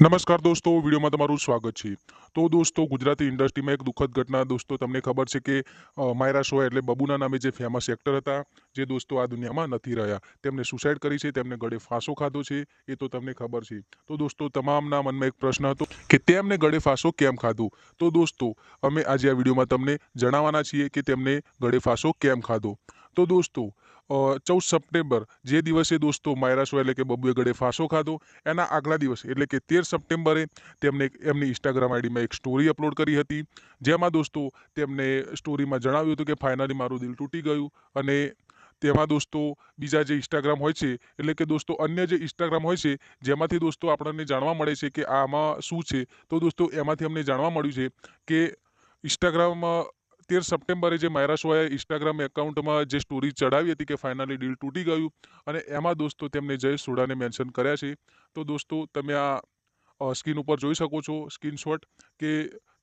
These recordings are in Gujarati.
નમસ્કાર દોસ્તો, વિડીયોમાં તમારું સ્વાગત છે. તો દોસ્તો, ગુજરાતી ઇન્ડસ્ટ્રીમાં એક દુઃખદ ઘટના દોસ્તો, તમને ખબર છે કે માયરા સોય એટલે બબુના નામે જે ફેમસ એક્ટર હતા, જે દોસ્તો આ દુનિયામાં નથી રહ્યા. તેમને સુસાઇડ કરી છે, તેમને ગળે ફાંસો ખાધો છે, એ તો તમને ખબર છે. તો દોસ્તો, તમામના મનમાં એક પ્રશ્ન હતો કે તેમને ગળે ફાંસો કેમ ખાધો? તો દોસ્તો, અમે આજે આ વિડીયોમાં તમને જણાવવાના છીએ કે તેમને ગળે ફાંસો કેમ ખાધો? તો દોસ્તો ચૌદ સપ્ટેમ્બર જે દિવસે દોસ્તો માયરા શો એટલે કે બબુએ ગળે ફાંસો ખાધો, એના આગલા દિવસે એટલે કે તેર સપ્ટેમ્બરે તેમને એમની ઇન્સ્ટાગ્રામ આઈડીમાં એક સ્ટોરી અપલોડ કરી હતી. જેમાં દોસ્તો તેમને સ્ટોરીમાં જણાવ્યું હતું કે ફાઇનલી મારું દિલ તૂટી ગયું અને તેમાં દોસ્તો બીજા જે ઇન્સ્ટાગ્રામ હોય છે, એટલે કે દોસ્તો અન્ય જે ઇન્સ્ટાગ્રામ હોય છે, જેમાંથી દોસ્તો આપણને જાણવા મળે છે કે આમાં શું છે, તો દોસ્તો એમાંથી અમને જાણવા મળ્યું છે કે ઇન્સ્ટાગ્રામ તેર સપ્ટેમ્બરે જે માયરા ઇન્સ્ટાગ્રામ એકાઉન્ટમાં જે સ્ટોરી ચડાવી હતી કે ફાઇનલી ડીલ તૂટી ગયું અને એમાં દોસ્તો તેમને જયેશ સોડાને મેન્શન કર્યા છે. તો દોસ્તો તમે આ સ્ક્રીન ઉપર જોઈ શકો છો સ્ક્રીનશોટ કે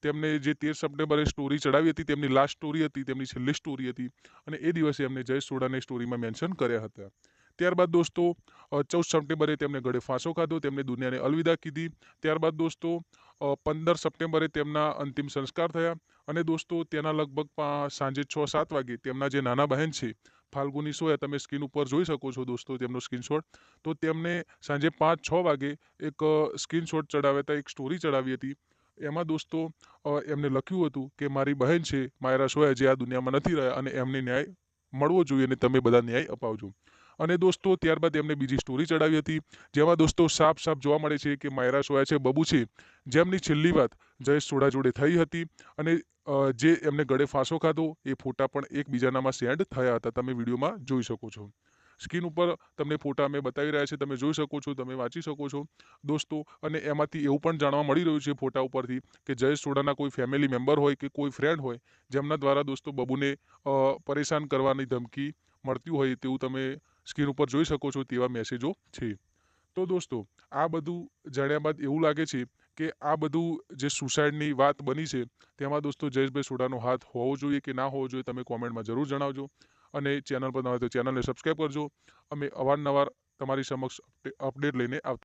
તેમને જે તેર સપ્ટેમ્બરે સ્ટોરી ચડાવી હતી તેમની લાસ્ટ સ્ટોરી હતી, તેમની છેલ્લી સ્ટોરી હતી અને એ દિવસે એમને જયેશ સોડાને સ્ટોરીમાં મેન્શન કર્યા હતા. ત્યારબાદ દોસ્તો ચૌદ સપ્ટેમ્બરે તેમને ગળે ફાંસો ખાધો તેમને દુનિયાને અલવિદા કીધી. ત્યારબાદ દોસ્તો પંદર સપ્ટેમ્બરે તેમના અંતિમ સંસ્કાર થયા અને દોસ્તો, તેના લગભગ સાંજે છ, સાત વાગે તેમના જે નાના બહેન છે, ફાલ્ગુની સોયા, તમે સ્ક્રીન ઉપર જોઈ શકો છો દોસ્તો તેમનો સ્ક્રીનશોટ. તો તેમને સાંજે પાંચ, છ વાગે એક સ્ક્રીનશોટ ચડાવ્યા હતા, એક સ્ટોરી ચડાવી હતી. એમાં દોસ્તો એમને લખ્યું હતું કે, મારી બહેન છે, માયરા સોયા જે આ દુનિયામાં નથી રહ્યા અને એમને ન્યાય મળવો જોઈએ અને તમે બધા ન્યાય અપાવજો. અને દોસ્તો, ત્યારબાદ એમને બીજી સ્ટોરી ચડાવી હતી, જેમાં દોસ્તો સાફ સાફ જોવા મળે છે કે માયરા સોયા છે, બબુ છે. જેમની છેલ્લી વાત જયેશ સોડા જોડે થઈ હતી અને જે એમને ગળે ફાંસો ખાધો, એ ફોટા પણ એકબીજાનામાં સેન્ડ થયા હતા. તમે વિડીયોમાં જોઈ શકો છો. સ્ક્રીન ઉપર તમને ફોટા અમે બતાવી રહ્યા છે તમે જોઈ શકો છો, તમે વાંચી શકો છો. દોસ્તો, અને એમાંથી એવું પણ જાણવા મળી રહ્યું છે ફોટા ઉપરથી કે જયેશ સોડાના કોઈ ફેમિલી મેમ્બર હોય કે કોઈ ફ્રેન્ડ હોય, જેમના દ્વારા દોસ્તો બબુને પરેશાન કરવાની ધમકી મળતી હોય તેવું તમે સ્ક્રીન ઉપર જોઈ શકો છો તેવા મેસેજો છે. તો દોસ્તો, આ બધું જાણ્યા બાદ એવું લાગે છે કે આ બધું જે સુસાઇડની વાત બની છે, તેમાં દોસ્તો જયેશભાઈ સોડાનો હાથ હોવો જોઈએ કે ના હોવો જોઈએ તમે કોમેન્ટમાં જરૂર જણાવજો. અને ચેનલ પર ન હોય તો ચેનલને સબસ્ક્રાઈબ કરજો. અમે અવારનવાર તમારી સમક્ષ અપડે- અપડેટ લઈને આવતા